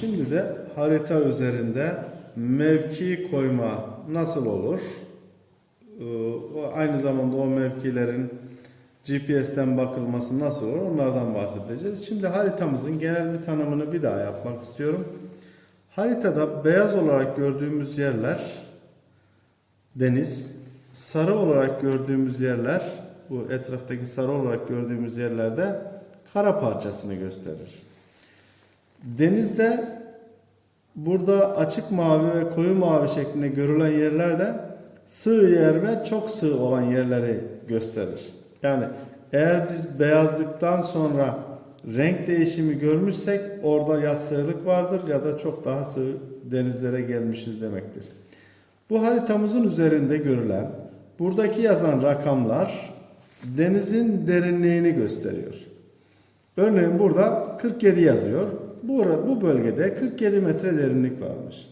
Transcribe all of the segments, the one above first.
Şimdi de harita üzerinde mevki koyma nasıl olur? Ee, Aynı zamanda o mevkilerin GPS'ten bakılması nasıl olur? Onlardan bahsedeceğiz. Şimdi haritamızın genel bir tanımını bir daha yapmak istiyorum. Haritada beyaz olarak gördüğümüz yerler deniz, sarı olarak gördüğümüz yerler, bu etraftaki sarı olarak gördüğümüz yerlerde kara parçasını gösterir. Denizde burada açık mavi ve koyu mavi şeklinde görülen yerlerde sığ yer ve çok sığ olan yerleri gösterir. Yani eğer biz beyazlıktan sonra renk değişimi görmüşsek orada ya sığlık vardır ya da çok daha sığ denizlere gelmişiz demektir. Bu haritamızın üzerinde görülen buradaki yazan rakamlar denizin derinliğini gösteriyor. Örneğin burada 47 yazıyor. Bu, bu bölgede 47 metre derinlik varmış.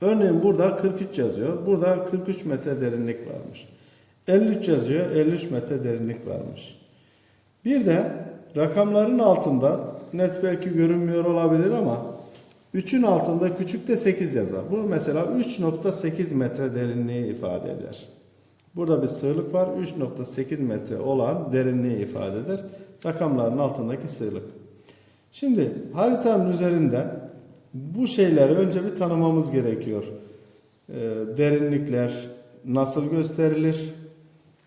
Örneğin burada 43 yazıyor. Burada 43 metre derinlik varmış. 53 yazıyor. 53 metre derinlik varmış. Bir de rakamların altında net belki görünmüyor olabilir ama 3'ün altında küçük de 8 yazar. Bu mesela 3.8 metre derinliği ifade eder. Burada bir sığlık var. 3.8 metre olan derinliği ifade eder. Rakamların altındaki sığlık. Şimdi haritanın üzerinde bu şeyleri önce bir tanımamız gerekiyor. Ee, derinlikler nasıl gösterilir?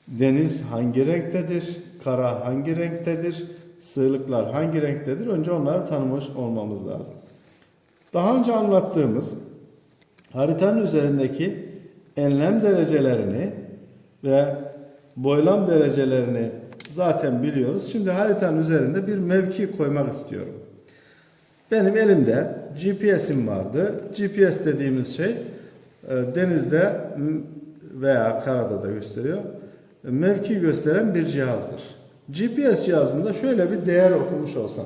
Deniz hangi renktedir? Kara hangi renktedir? Sığlıklar hangi renktedir? Önce onları tanımış olmamız lazım. Daha önce anlattığımız haritanın üzerindeki enlem derecelerini ve boylam derecelerini zaten biliyoruz. Şimdi haritanın üzerinde bir mevki koymak istiyorum. Benim elimde GPS'im vardı. GPS dediğimiz şey e, denizde veya karada da gösteriyor. Mevki gösteren bir cihazdır. GPS cihazında şöyle bir değer okumuş olsam.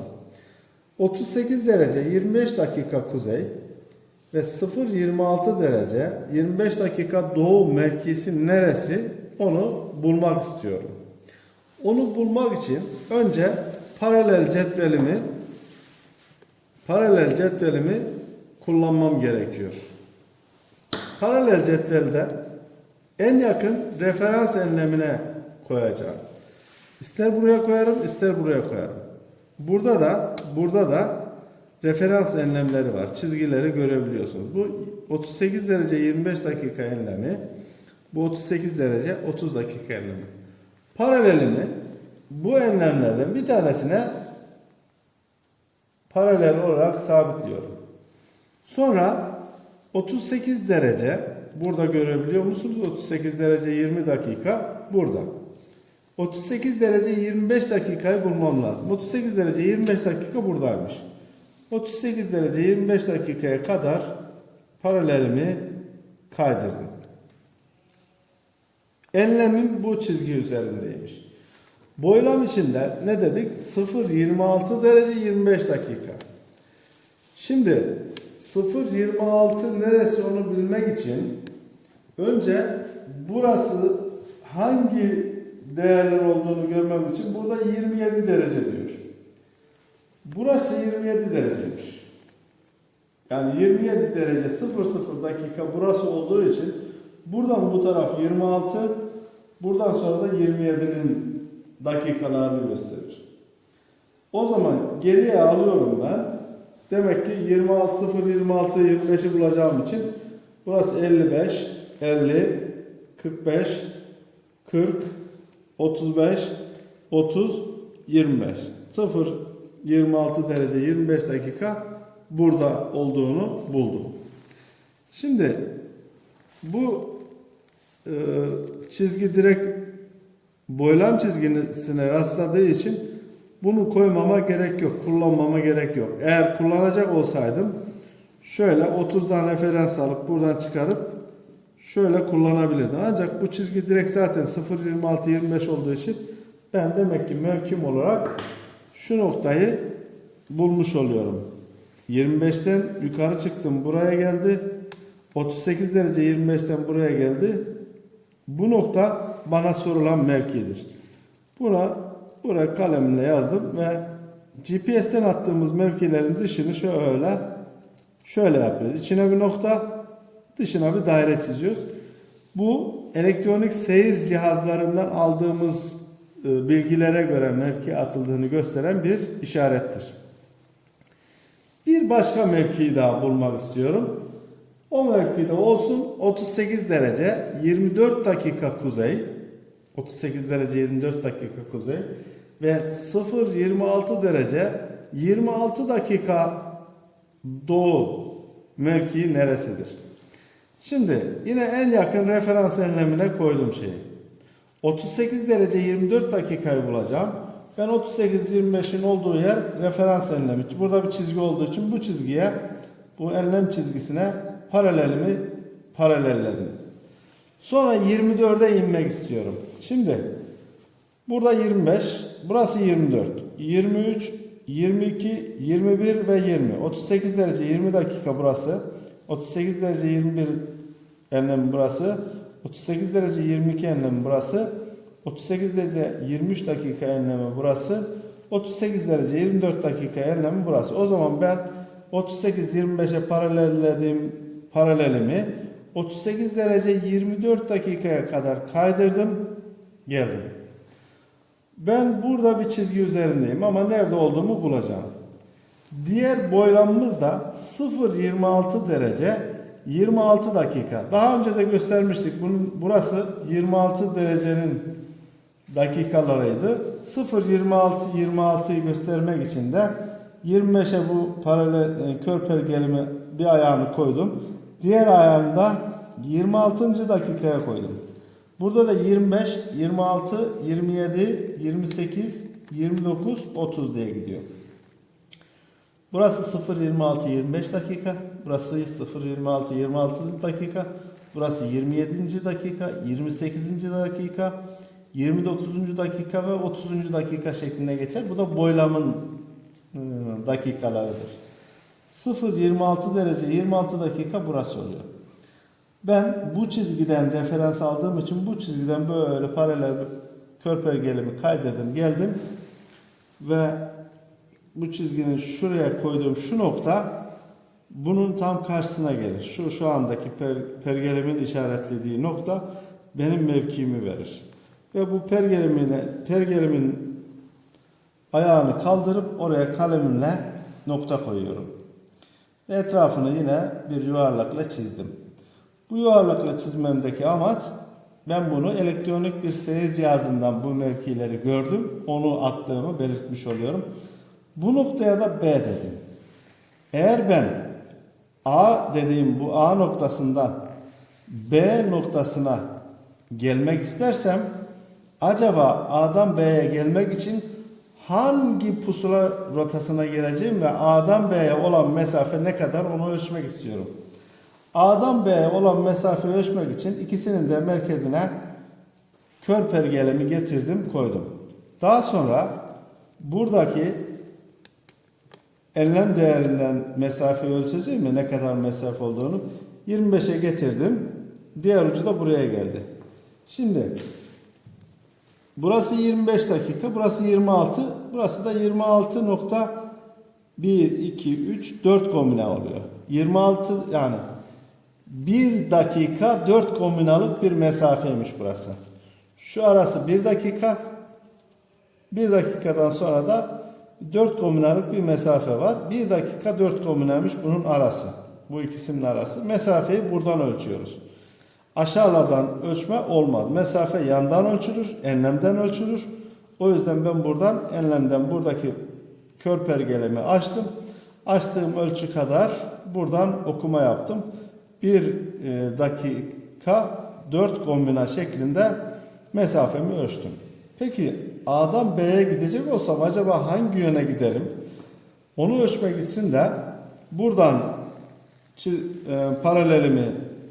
38 derece 25 dakika kuzey ve 0.26 derece 25 dakika doğu mevkisi neresi onu bulmak istiyorum. Onu bulmak için önce paralel cetvelimi paralel cetvelimi kullanmam gerekiyor. Paralel cetvelde en yakın referans enlemine koyacağım. İster buraya koyarım, ister buraya koyarım. Burada da burada da referans enlemleri var. Çizgileri görebiliyorsunuz. Bu 38 derece 25 dakika enlemi. Bu 38 derece 30 dakika enlemi. Paralelini bu enlemlerden bir tanesine paralel olarak sabitliyorum. Sonra 38 derece burada görebiliyor musunuz? 38 derece 20 dakika burada. 38 derece 25 dakikayı bulmam lazım. 38 derece 25 dakika buradaymış. 38 derece 25 dakikaya kadar paralelimi kaydırdım. Enlemim bu çizgi üzerindeymiş. Boylam içinde ne dedik? 0-26 derece 25 dakika. Şimdi 0-26 neresi onu bilmek için önce burası hangi değerler olduğunu görmemiz için burada 27 derece diyor. Burası 27 dereceymiş. Yani 27 derece 00 dakika burası olduğu için buradan bu taraf 26, buradan sonra da 27'nin dakikalarını gösterir. O zaman geriye alıyorum ben. Demek ki 26 0 26 25'i bulacağım için burası 55, 50, 45, 40, 35, 30, 25. 0 26 derece 25 dakika burada olduğunu buldum. Şimdi bu e, çizgi direkt boylam çizgisine rastladığı için bunu koymama gerek yok, kullanmama gerek yok. Eğer kullanacak olsaydım şöyle 30'dan referans alıp buradan çıkarıp şöyle kullanabilirdim. Ancak bu çizgi direkt zaten 0.26-25 olduğu için ben demek ki mevkim olarak şu noktayı bulmuş oluyorum. 25'ten yukarı çıktım buraya geldi. 38 derece 25'ten buraya geldi. Bu nokta bana sorulan mevkidir. Buna buraya kalemle yazdım ve GPS'ten attığımız mevkilerin dışını şöyle Şöyle yapıyoruz. İçine bir nokta, dışına bir daire çiziyoruz. Bu elektronik seyir cihazlarından aldığımız e, bilgilere göre mevki atıldığını gösteren bir işarettir. Bir başka mevkiyi daha bulmak istiyorum. O mevkide olsun 38 derece 24 dakika kuzey 38 derece 24 dakika kuzey ve 0-26 derece 26 dakika doğu mevkii neresidir? Şimdi yine en yakın referans enlemine koydum şeyi. 38 derece 24 dakikayı bulacağım. Ben 38-25'in olduğu yer referans enlemi. Burada bir çizgi olduğu için bu çizgiye, bu enlem çizgisine paralelimi paralelledim. Sonra 24'e inmek istiyorum. Şimdi burada 25, burası 24, 23, 22, 21 ve 20. 38 derece 20 dakika burası. 38 derece 21 enlem burası. 38 derece 22 enlem burası. 38 derece 23 dakika enlemi burası. 38 derece 24 dakika enlemi burası. O zaman ben 38 25'e paralelledim paralelimi 38 derece 24 dakikaya kadar kaydırdım geldim. Ben burada bir çizgi üzerindeyim ama nerede olduğumu bulacağım. Diğer boylamımız da 0.26 derece 26 dakika. Daha önce de göstermiştik. Bunun burası 26 derecenin dakikalarıydı. 0.26 26'yı göstermek için de 25'e bu paralel e, kör pergelimi bir ayağını koydum. Diğer ayağını da 26. dakikaya koydum. Burada da 25, 26, 27, 28, 29, 30 diye gidiyor. Burası 0.26 25 dakika. Burası 0.26 26 dakika. Burası 27. dakika, 28. dakika, 29. dakika ve 30. dakika şeklinde geçer. Bu da boylamın e, dakikalarıdır. 0.26 derece 26 dakika burası oluyor. Ben bu çizgiden referans aldığım için bu çizgiden böyle paralel kör pergelimi kaydırdım geldim ve bu çizginin şuraya koyduğum şu nokta bunun tam karşısına gelir. Şu şu andaki per, pergelimin işaretlediği nokta benim mevkimi verir. Ve bu pergelimine pergelimin ayağını kaldırıp oraya kalemimle nokta koyuyorum. Ve etrafını yine bir yuvarlakla çizdim. Bu yuvarlakla çizmemdeki amaç ben bunu elektronik bir seyir cihazından bu mevkileri gördüm. Onu attığımı belirtmiş oluyorum. Bu noktaya da B dedim. Eğer ben A dediğim bu A noktasından B noktasına gelmek istersem acaba A'dan B'ye gelmek için hangi pusula rotasına geleceğim ve A'dan B'ye olan mesafe ne kadar onu ölçmek istiyorum. A'dan B'ye olan mesafeyi ölçmek için ikisinin de merkezine kör pergelemi getirdim koydum. Daha sonra buradaki enlem değerinden mesafe ölçeceğim mi ne kadar mesafe olduğunu 25'e getirdim. Diğer ucu da buraya geldi. Şimdi burası 25 dakika, burası 26, burası da 26.1 2 3 4 kombine oluyor. 26 yani 1 dakika 4 kombinalık bir mesafeymiş burası. Şu arası 1 dakika. 1 dakikadan sonra da 4 kombinalık bir mesafe var. 1 dakika 4 kombinaymış bunun arası. Bu ikisinin arası. Mesafeyi buradan ölçüyoruz. Aşağılardan ölçme olmaz. Mesafe yandan ölçülür, enlemden ölçülür. O yüzden ben buradan enlemden buradaki kör pergelemi açtım. Açtığım ölçü kadar buradan okuma yaptım. 1 e, dakika 4 kombina şeklinde mesafemi ölçtüm. Peki A'dan B'ye gidecek olsam acaba hangi yöne giderim? Onu ölçmek için de buradan e, paralelimi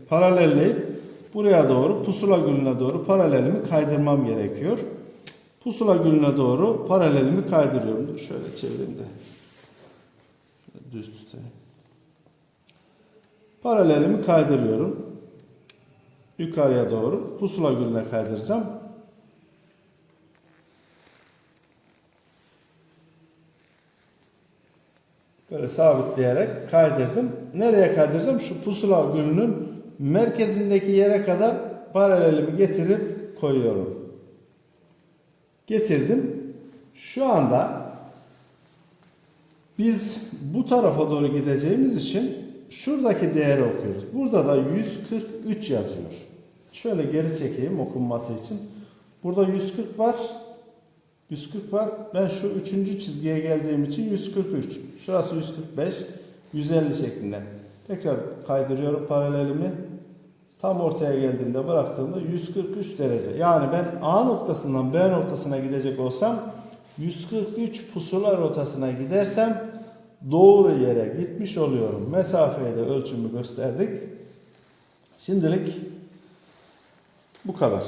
paralelleyip buraya doğru pusula gülüne doğru paralelimi kaydırmam gerekiyor. Pusula gülüne doğru paralelimi kaydırıyorum. Şöyle çevireyim de. Şöyle düz tutayım. Paralelimi kaydırıyorum. Yukarıya doğru pusula gülüne kaydıracağım. Böyle sabitleyerek kaydırdım. Nereye kaydıracağım? Şu pusula gülünün merkezindeki yere kadar paralelimi getirip koyuyorum. Getirdim. Şu anda biz bu tarafa doğru gideceğimiz için şuradaki değeri okuyoruz. Burada da 143 yazıyor. Şöyle geri çekeyim okunması için. Burada 140 var. 140 var. Ben şu üçüncü çizgiye geldiğim için 143. Şurası 145. 150 şeklinde. Tekrar kaydırıyorum paralelimi. Tam ortaya geldiğinde bıraktığımda 143 derece. Yani ben A noktasından B noktasına gidecek olsam 143 pusula rotasına gidersem doğru yere gitmiş oluyorum. Mesafeyi de ölçümü gösterdik. Şimdilik bu kadar.